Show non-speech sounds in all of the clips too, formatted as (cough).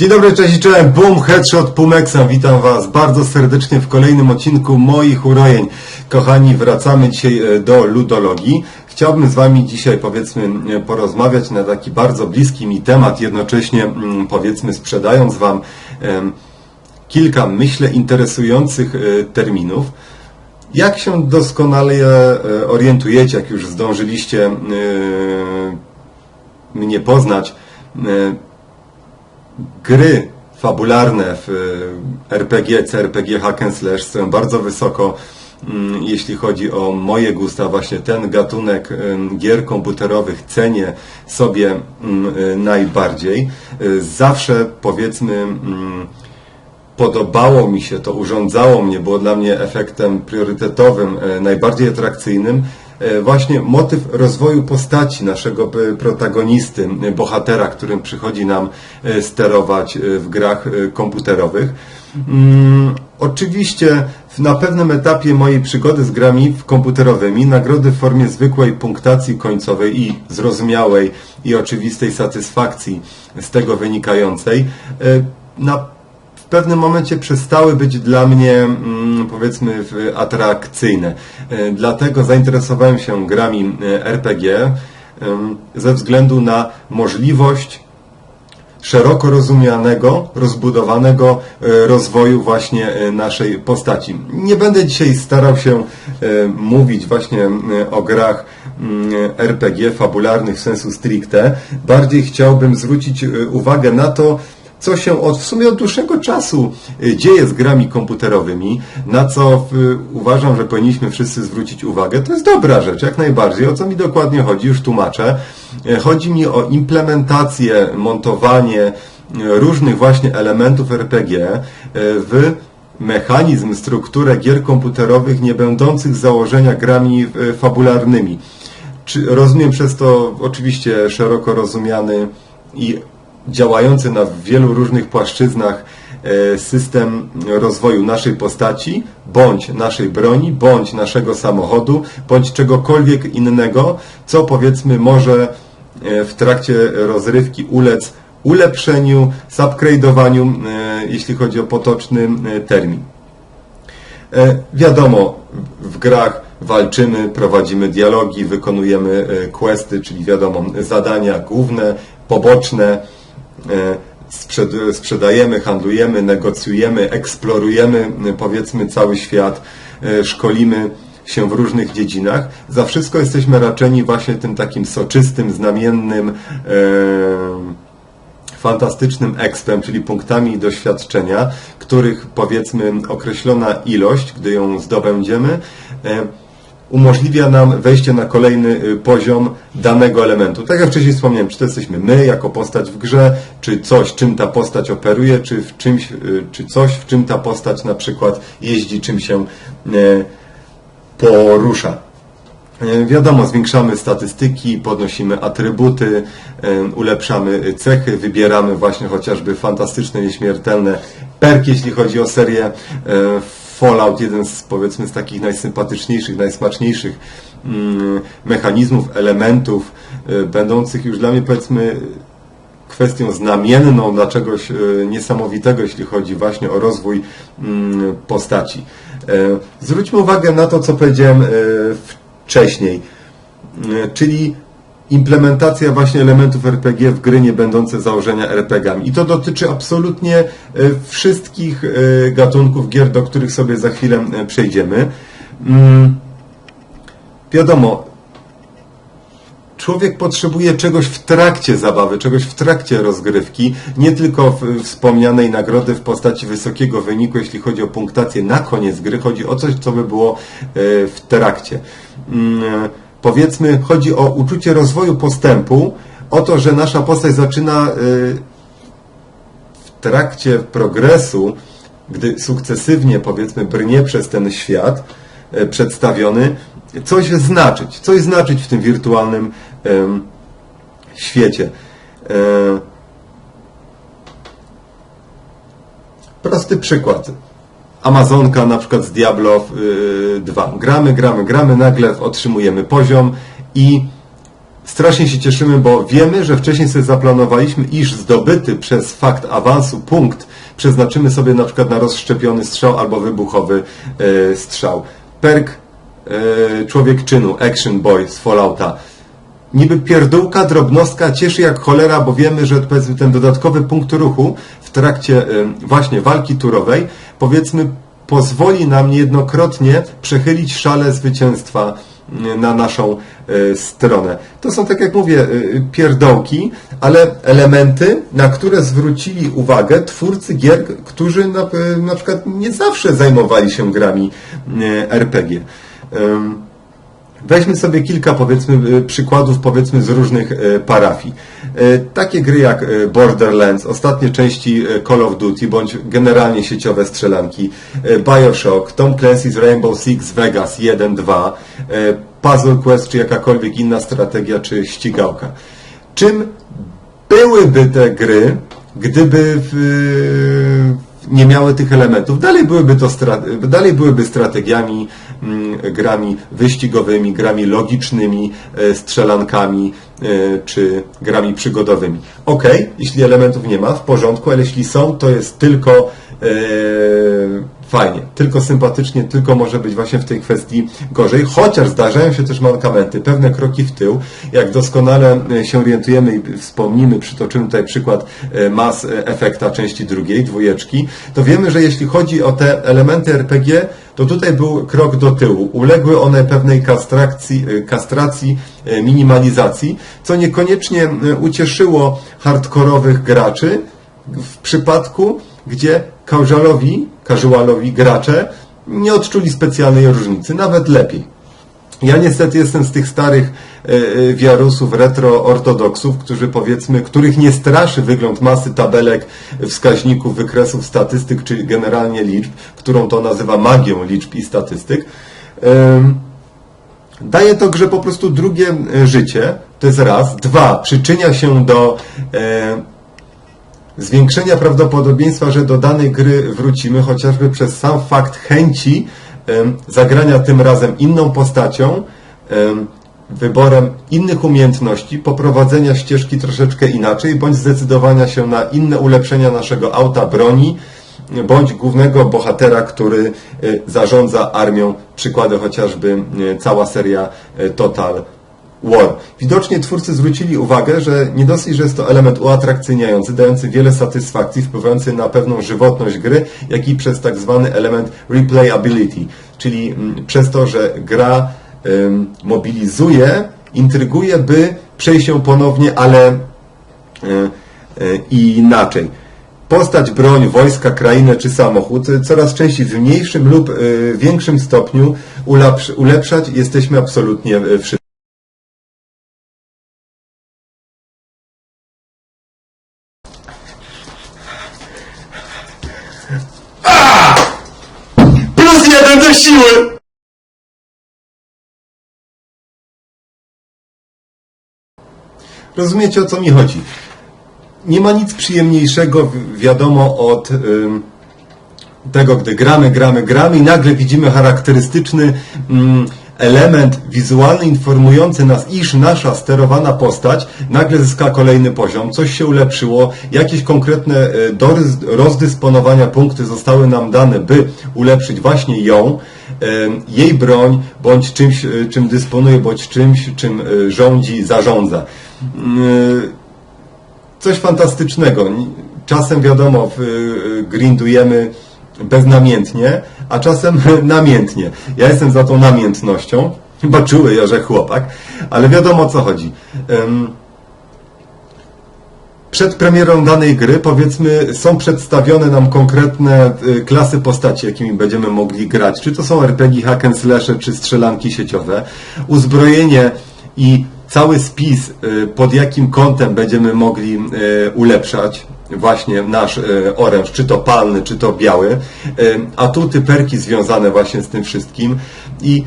Dzień dobry, cześć i czołem, Boom, Headshot, Pumexa, witam Was bardzo serdecznie w kolejnym odcinku moich urojeń. Kochani, wracamy dzisiaj e, do ludologii. Chciałbym z Wami dzisiaj, powiedzmy, e, porozmawiać na taki bardzo bliski mi temat, jednocześnie, mm, powiedzmy, sprzedając Wam kilka, myślę, interesujących e, terminów. Jak się doskonale orientujecie, jak już zdążyliście mnie poznać, gry fabularne w e, RPG, CRPG, hack and slash stoją bardzo wysoko, mm, jeśli chodzi o moje gusta. Właśnie ten gatunek em, gier komputerowych cenię sobie mm, e, najbardziej. Zawsze powiedzmy mm, podobało mi się to, urządzało mnie, było dla mnie efektem priorytetowym, e, najbardziej atrakcyjnym, e, właśnie motyw rozwoju postaci naszego p- protagonisty, e, bohatera, którym przychodzi nam e, sterować e, w grach e, komputerowych. Mm, Oczywiście na pewnym etapie mojej przygody z grami komputerowymi nagrody w formie zwykłej punktacji końcowej i zrozumiałej i oczywistej satysfakcji z tego wynikającej e, na pewnym momencie przestały być dla mnie, mm, powiedzmy, atrakcyjne. E, Dlatego zainteresowałem się grami e, RPG em, ze względu na możliwość szeroko rozumianego, rozbudowanego e, rozwoju właśnie e, naszej postaci. Nie będę dzisiaj starał się e, mówić właśnie e, o grach mm, RPG fabularnych w sensu stricte. Bardziej chciałbym zwrócić e, uwagę na to, co się od, w sumie od dłuższego czasu e, dzieje z grami komputerowymi, na co w, uważam, że powinniśmy wszyscy zwrócić uwagę. To jest dobra rzecz, jak najbardziej. O co mi dokładnie chodzi, już tłumaczę. E, Chodzi mi o implementację, montowanie e, różnych właśnie elementów RPG w mechanizm, strukturę gier komputerowych nie będących z założenia grami fabularnymi. Czy, rozumiem przez to oczywiście szeroko rozumiany i działający na wielu różnych płaszczyznach e, system rozwoju naszej postaci, bądź naszej broni, bądź naszego samochodu, bądź czegokolwiek innego, co powiedzmy może e, w trakcie rozrywki ulec ulepszeniu, zupgrade'owaniu, e, jeśli chodzi o potoczny termin. Wiadomo, w grach walczymy, prowadzimy dialogi, wykonujemy questy, czyli wiadomo, zadania główne, poboczne, sprzed, sprzedajemy, handlujemy, negocjujemy, eksplorujemy e, powiedzmy cały świat, e, szkolimy się w różnych dziedzinach. Za wszystko jesteśmy raczeni właśnie tym takim soczystym, znamiennym e, fantastycznym expem, czyli punktami doświadczenia, których powiedzmy określona ilość, gdy ją zdobędziemy, e, umożliwia nam wejście na kolejny y, poziom danego elementu. Tak jak wcześniej wspomniałem, czy to jesteśmy my jako postać w grze, czy coś, czym ta postać operuje, czy w czymś, y, czy coś, w czym ta postać na przykład jeździ, czym się e, porusza. E, Wiadomo, zwiększamy statystyki, podnosimy atrybuty, e, ulepszamy cechy, wybieramy właśnie chociażby fantastyczne, nieśmiertelne perki, jeśli chodzi o serię Fallout, jeden z powiedzmy z takich najsympatyczniejszych, najsmaczniejszych mm, mechanizmów, elementów, e, będących już dla mnie powiedzmy kwestią znamienną dla czegoś e, niesamowitego, jeśli chodzi właśnie o rozwój mm, postaci. E, Zwróćmy uwagę na to, co powiedziałem e, wcześniej, czyli implementacja właśnie elementów RPG w gry nie będące założenia RPG-ami. I to dotyczy absolutnie e, wszystkich e, gatunków gier, do których sobie za chwilę e, przejdziemy. Mm, Wiadomo, człowiek potrzebuje czegoś w trakcie zabawy, czegoś w trakcie rozgrywki, nie tylko wspomnianej nagrody w postaci wysokiego wyniku, jeśli chodzi o punktację na koniec gry, chodzi o coś, co by było w trakcie. Powiedzmy, chodzi o uczucie rozwoju postępu, o to, że nasza postać zaczyna e, w trakcie progresu, gdy sukcesywnie, powiedzmy, brnie przez ten świat e, przedstawiony, coś znaczyć, coś znaczyć w tym wirtualnym świecie. E, prosty przykład. Amazonka na przykład z Diablo y, 2. Gramy, gramy, gramy, nagle otrzymujemy poziom i Strasznie się cieszymy, bo wiemy, że wcześniej sobie zaplanowaliśmy, iż zdobyty przez fakt awansu punkt przeznaczymy sobie na przykład na rozszczepiony strzał albo wybuchowy e, strzał. Perk e, Człowiek Czynu, Action Boy z Fallouta. Niby pierdółka, drobnostka, cieszy jak cholera, bo wiemy, że powiedzmy ten dodatkowy punkt ruchu w trakcie e, właśnie walki turowej, powiedzmy, pozwoli nam niejednokrotnie przechylić szale zwycięstwa na naszą e, stronę. To są, tak jak mówię, pierdołki, ale elementy, na które zwrócili uwagę twórcy gier, którzy na, na przykład nie zawsze zajmowali się grami RPG. Weźmy sobie kilka powiedzmy y, przykładów powiedzmy z różnych y, parafii. Y, Takie gry jak Borderlands, ostatnie części Call of Duty bądź generalnie sieciowe strzelanki, BioShock, Tom Clancy's Rainbow Six Vegas 1, 2, y, Puzzle Quest czy jakakolwiek inna strategia czy ścigałka. Czym byłyby te gry, gdyby w, nie miały tych elementów. Dalej byłyby to dalej byłyby strategiami, grami wyścigowymi, grami logicznymi, e, strzelankami e, czy grami przygodowymi. Ok, jeśli elementów nie ma, w porządku, ale jeśli są, to jest tylko e, fajnie, tylko sympatycznie, tylko może być właśnie w tej kwestii gorzej, chociaż zdarzają się też mankamenty, pewne kroki w tył. Jak doskonale e, się orientujemy i wspomnimy, przytoczymy tutaj przykład e, Mass Effecta części drugiej, dwójeczki, to wiemy, że jeśli chodzi o te elementy RPG, to tutaj był krok do tyłu. Uległy one pewnej kastracji, e, kastracji e, minimalizacji, co niekoniecznie e, ucieszyło hardkorowych graczy, w przypadku, gdzie casualowi, casualowi gracze nie odczuli specjalnej różnicy, nawet lepiej. Ja niestety jestem z tych starych e, wiarusów, retro-ortodoksów, którzy powiedzmy, których nie straszy wygląd masy tabelek, wskaźników, wykresów, statystyk, czy generalnie liczb, którą to nazywa magią liczb i statystyk. Daje to grze po prostu drugie e, życie, to jest raz. Dwa, przyczynia się do zwiększenia prawdopodobieństwa, że do danej gry wrócimy, chociażby przez sam fakt chęci zagrania tym razem inną postacią, em, wyborem innych umiejętności, poprowadzenia ścieżki troszeczkę inaczej, bądź zdecydowania się na inne ulepszenia naszego auta, broni, bądź głównego bohatera, który y, zarządza armią. Przykłady chociażby y, cała seria y, Total War. Widocznie twórcy zwrócili uwagę, że nie dosyć, że jest to element uatrakcyjniający, dający wiele satysfakcji, wpływający na pewną żywotność gry, jak i przez tak zwany element replayability, czyli mm, przez to, że gra mobilizuje, intryguje, by przejść ją ponownie, ale y, y, inaczej. Postać, broń, wojska, krainę czy samochód y, coraz częściej w mniejszym lub większym stopniu ulepsz- ulepszać jesteśmy absolutnie y, wszyscy. Plus jeden do siły! Rozumiecie o co mi chodzi? Nie ma nic przyjemniejszego, wi- wiadomo, od ym, tego, gdy gramy, gramy, gramy i nagle widzimy charakterystyczny mm, element wizualny informujący nas, iż nasza sterowana postać nagle zyska kolejny poziom, coś się ulepszyło, jakieś konkretne e, do rozdysponowania punkty zostały nam dane, by ulepszyć właśnie ją, em, jej broń, bądź czymś, e, czym dysponuje, bądź czymś, czym e, rządzi, zarządza. Mm, coś fantastycznego. Czasem wiadomo, grindujemy beznamiętnie, a czasem (laughs) namiętnie. Ja jestem za tą namiętnością, (laughs) chyba czuły że chłopak, ale wiadomo o co chodzi. Przed premierą danej gry, powiedzmy, są przedstawione nam konkretne y, klasy postaci, jakimi będziemy mogli grać. Czy to są RPG, hack and slashe, czy strzelanki sieciowe. Uzbrojenie i cały spis, y, pod jakim kątem będziemy mogli y, ulepszać właśnie nasz y, oręż, czy to palny, czy to biały. Y, Atuty, perki związane właśnie z tym wszystkim. I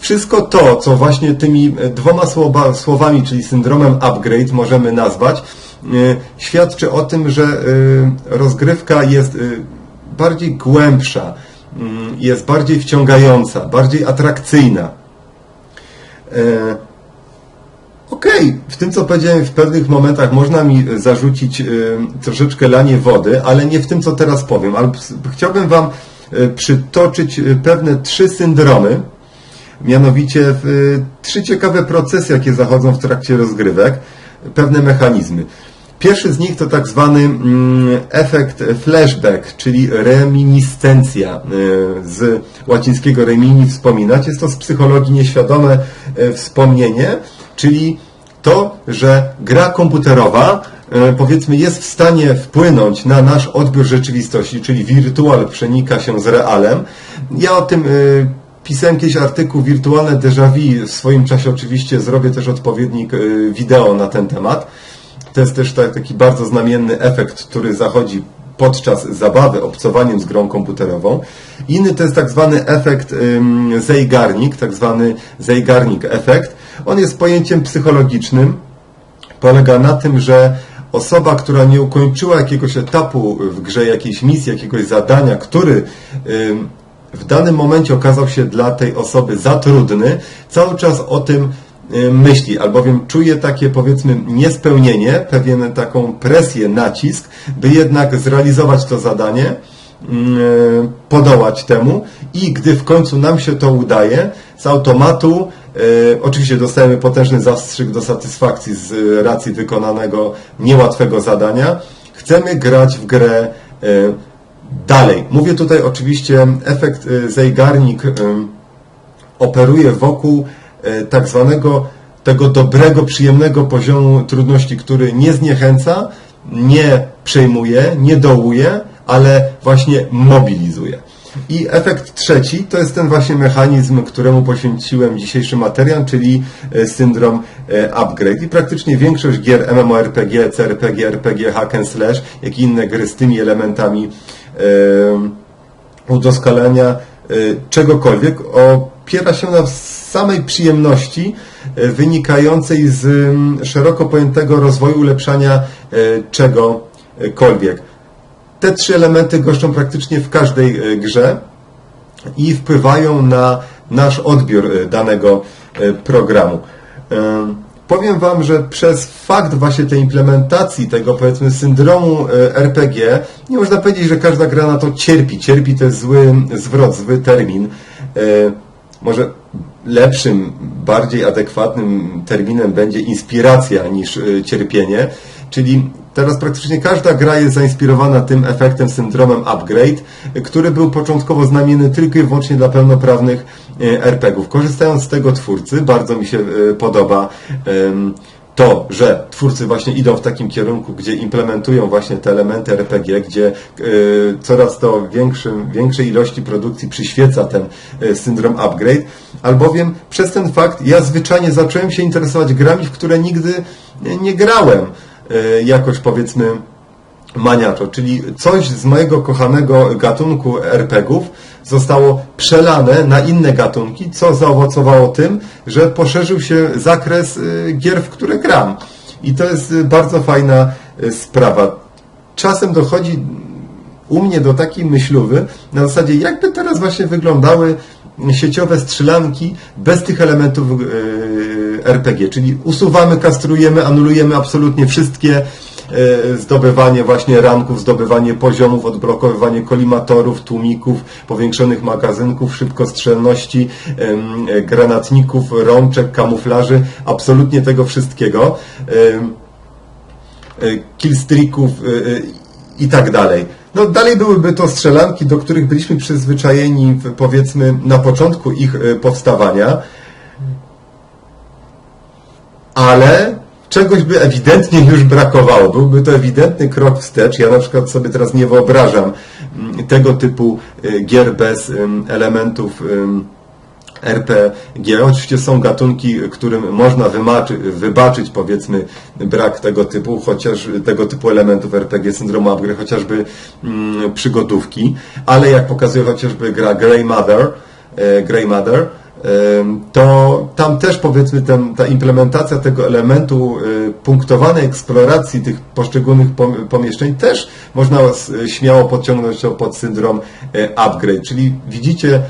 wszystko to, co właśnie tymi e, dwoma słowa, słowami, czyli syndromem upgrade możemy nazwać, e, świadczy o tym, że e, rozgrywka jest e, bardziej głębsza, mm, jest bardziej wciągająca, bardziej atrakcyjna. E, Okej, w tym co powiedziałem, w pewnych momentach można mi zarzucić y, troszeczkę lanie wody, ale nie w tym co teraz powiem. Ale chciałbym Wam y, przytoczyć pewne trzy syndromy, mianowicie y, trzy ciekawe procesy, jakie zachodzą w trakcie rozgrywek, pewne mechanizmy. Pierwszy z nich to tak zwany mm, efekt flashback, czyli reminiscencja y, z łacińskiego remini wspominać. Jest to z psychologii nieświadome y, wspomnienie, czyli to, że gra komputerowa y, powiedzmy jest w stanie wpłynąć na nasz odbiór rzeczywistości, czyli wirtual przenika się z realem. Ja o tym y, pisałem kiedyś artykuł Wirtualne déjà vu. W swoim czasie oczywiście zrobię też odpowiednik y, wideo na ten temat. To jest też tak- taki bardzo znamienny efekt, który zachodzi podczas zabawy obcowaniem z grą komputerową. Inny to jest tak zwany efekt Zeigarnik, tak zwany Zeigarnik efekt. On jest pojęciem psychologicznym. Polega na tym, że osoba, która nie ukończyła jakiegoś etapu w grze, jakiejś misji, jakiegoś zadania, który w danym momencie okazał się dla tej osoby za trudny, cały czas o tym myśli, albowiem czuje takie powiedzmy niespełnienie, pewien taką presję, nacisk, by jednak zrealizować to zadanie, podołać temu i gdy w końcu nam się to udaje, z automatu e, oczywiście dostajemy potężny zastrzyk do satysfakcji z racji wykonanego niełatwego zadania. Chcemy grać w grę e, dalej. Mówię tutaj oczywiście efekt e, Zeigarnik e, operuje wokół e, tak zwanego tego dobrego, przyjemnego poziomu trudności, który nie zniechęca, nie przejmuje, nie dołuje, ale właśnie mobilizuje. I efekt trzeci to jest ten właśnie mechanizm, któremu poświęciłem dzisiejszy materiał, czyli e, syndrom e, upgrade. I praktycznie większość gier MMORPG, CRPG, RPG, hack and slash, jak i inne gry z tymi elementami e, udoskonalenia y, czegokolwiek opiera się na samej przyjemności wynikającej z mm, szeroko pojętego rozwoju ulepszania czegokolwiek. Te trzy elementy goszczą praktycznie w każdej y, grze i wpływają na nasz odbiór y, danego y, programu. Powiem Wam, że przez fakt właśnie tej implementacji tego powiedzmy syndromu RPG, nie można powiedzieć, że każda gra na to cierpi. Cierpi to jest zły zwrot, zły termin. Może lepszym, bardziej adekwatnym terminem będzie inspiracja niż cierpienie. Czyli teraz praktycznie każda gra jest zainspirowana tym efektem, syndromem upgrade, który był początkowo znamienny tylko i wyłącznie dla pełnoprawnych y, RPG-ów. Korzystając z tego twórcy, bardzo mi się y, podoba to, że twórcy właśnie idą w takim kierunku, gdzie implementują właśnie te elementy RPG, gdzie y, coraz to większym, większej ilości produkcji przyświeca ten syndrom upgrade, albowiem przez ten fakt ja zwyczajnie zacząłem się interesować grami, w które nigdy nie, grałem jakoś powiedzmy maniaczo, czyli coś z mojego kochanego gatunku RPGów zostało przelane na inne gatunki, co zaowocowało tym, że poszerzył się zakres y, gier, w które gram. I to jest y, bardzo fajna sprawa. Czasem dochodzi u mnie do takiej myślowy na zasadzie, jakby teraz właśnie wyglądały sieciowe strzelanki bez tych elementów RPG, czyli usuwamy, kastrujemy, anulujemy absolutnie wszystkie e, zdobywanie właśnie ranków, zdobywanie poziomów, odblokowywanie kolimatorów, tłumików, powiększonych magazynków, szybkostrzelności, e, granatników, rączek, kamuflaży, absolutnie tego wszystkiego. E, killstreaków i tak dalej. No dalej byłyby to strzelanki, do których byliśmy przyzwyczajeni powiedzmy na początku ich powstawania, ale czegoś by ewidentnie już brakowało. Byłby to ewidentny krok wstecz. Ja na przykład sobie teraz nie wyobrażam mm, tego typu e, gier bez em, elementów em, RPG. Oczywiście są gatunki, którym można wymaczy, wybaczyć powiedzmy brak tego typu, chociaż tego typu elementów RPG syndromu upgrade, chociażby mm, przygodówki, ale jak pokazuje chociażby gra Grey Mother, e, Grey Mother, to tam też powiedzmy ten, ta implementacja tego elementu e, punktowanej eksploracji tych poszczególnych pom- pomieszczeń też można s- śmiało podciągnąć to pod syndrom e, upgrade. Czyli widzicie,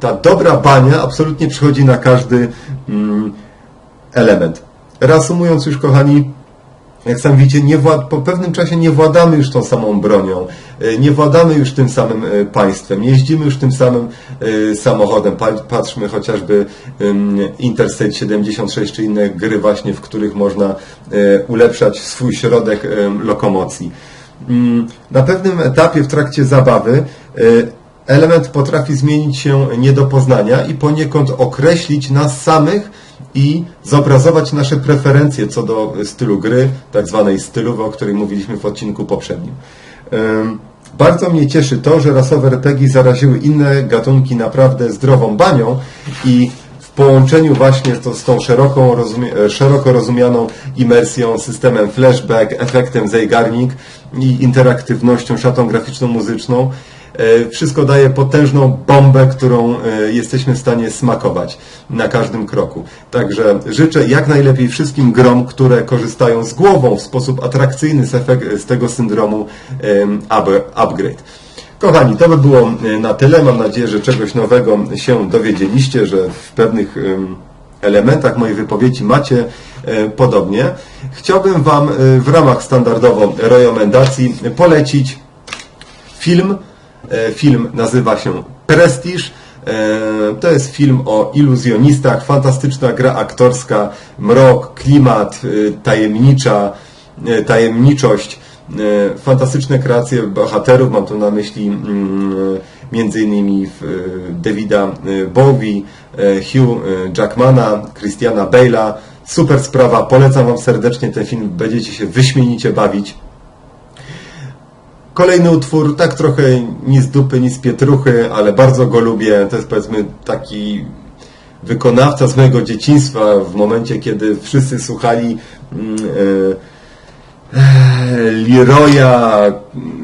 ta dobra bania absolutnie przychodzi na każdy mm, element. reasumując już, kochani, jak sam widzicie, nie po pewnym czasie nie władamy już tą samą bronią, nie władamy już tym samym e, państwem, nie jeździmy już tym samym e, samochodem. Pa- Patrzmy chociażby Interstate 76 czy inne gry właśnie, w których można e, ulepszać swój środek lokomocji. Na pewnym etapie w trakcie zabawy e, element potrafi zmienić się nie do poznania i poniekąd określić nas samych i zobrazować nasze preferencje co do stylu gry, tak zwanej stylowy, o której mówiliśmy w odcinku poprzednim. Bardzo mnie cieszy to, że rasowe RPG zaraziły inne gatunki naprawdę zdrową banią i w połączeniu właśnie to, z tą szeroką, e, szeroko rozumianą imersją, systemem flashback, efektem Zeigarnik i interaktywnością, szatą graficzną, muzyczną, wszystko daje potężną bombę, którą e, jesteśmy w stanie smakować na każdym kroku. Także życzę jak najlepiej wszystkim grom, które korzystają z głową w sposób atrakcyjny z, efek- z tego syndromu upgrade. Kochani, to by było e, na tyle. Mam nadzieję, że czegoś nowego się dowiedzieliście, że w pewnych em, elementach mojej wypowiedzi macie e, podobnie. Chciałbym Wam e, w ramach standardowo rekomendacji polecić film. E, Film nazywa się Prestige. To jest film o iluzjonistach, fantastyczna gra aktorska, mrok, klimat, e, tajemnicza, e, tajemniczość, fantastyczne kreacje bohaterów, mam tu na myśli mm, e, Davida Bowie, Hugh Jackmana, Christiana Bale'a. Super sprawa, polecam Wam serdecznie ten film, będziecie się wyśmienicie bawić. Kolejny utwór, tak trochę ni z dupy, ni z pietruchy, ale bardzo go lubię. To jest powiedzmy taki wykonawca z mojego dzieciństwa w momencie, kiedy wszyscy słuchali mm, e, Leroya,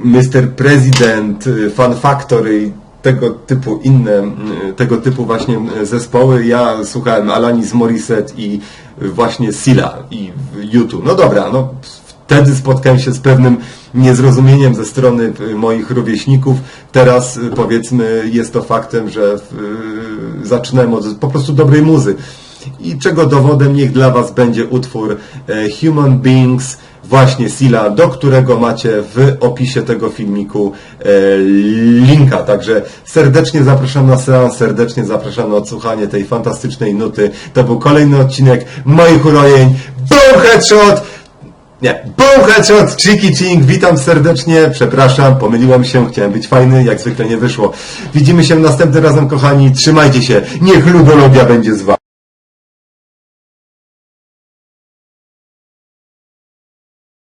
Mr. President, Fan Factory i tego typu inne, mm, tego typu właśnie zespoły. Ja słuchałem Alanis Morissette i właśnie Silla i YouTube. No dobra, no wtedy spotkałem się z pewnym niezrozumieniem ze strony y, moich rówieśników. Teraz y, powiedzmy jest to faktem, że y, zaczynałem od po prostu dobrej muzy. I czego dowodem niech dla Was będzie utwór e, Human Beings właśnie Sila, do którego macie w opisie tego filmiku e, linka. Także serdecznie zapraszam na seans, serdecznie zapraszam na odsłuchanie tej fantastycznej nuty. To był kolejny odcinek moich urojeń. Boom Headshot! Nie, boom headshot, cheeky ching, witam serdecznie, przepraszam, pomyliłem się, chciałem być fajny, jak zwykle nie wyszło. Widzimy się następnym razem, kochani, trzymajcie się, niech ludologia będzie z wami.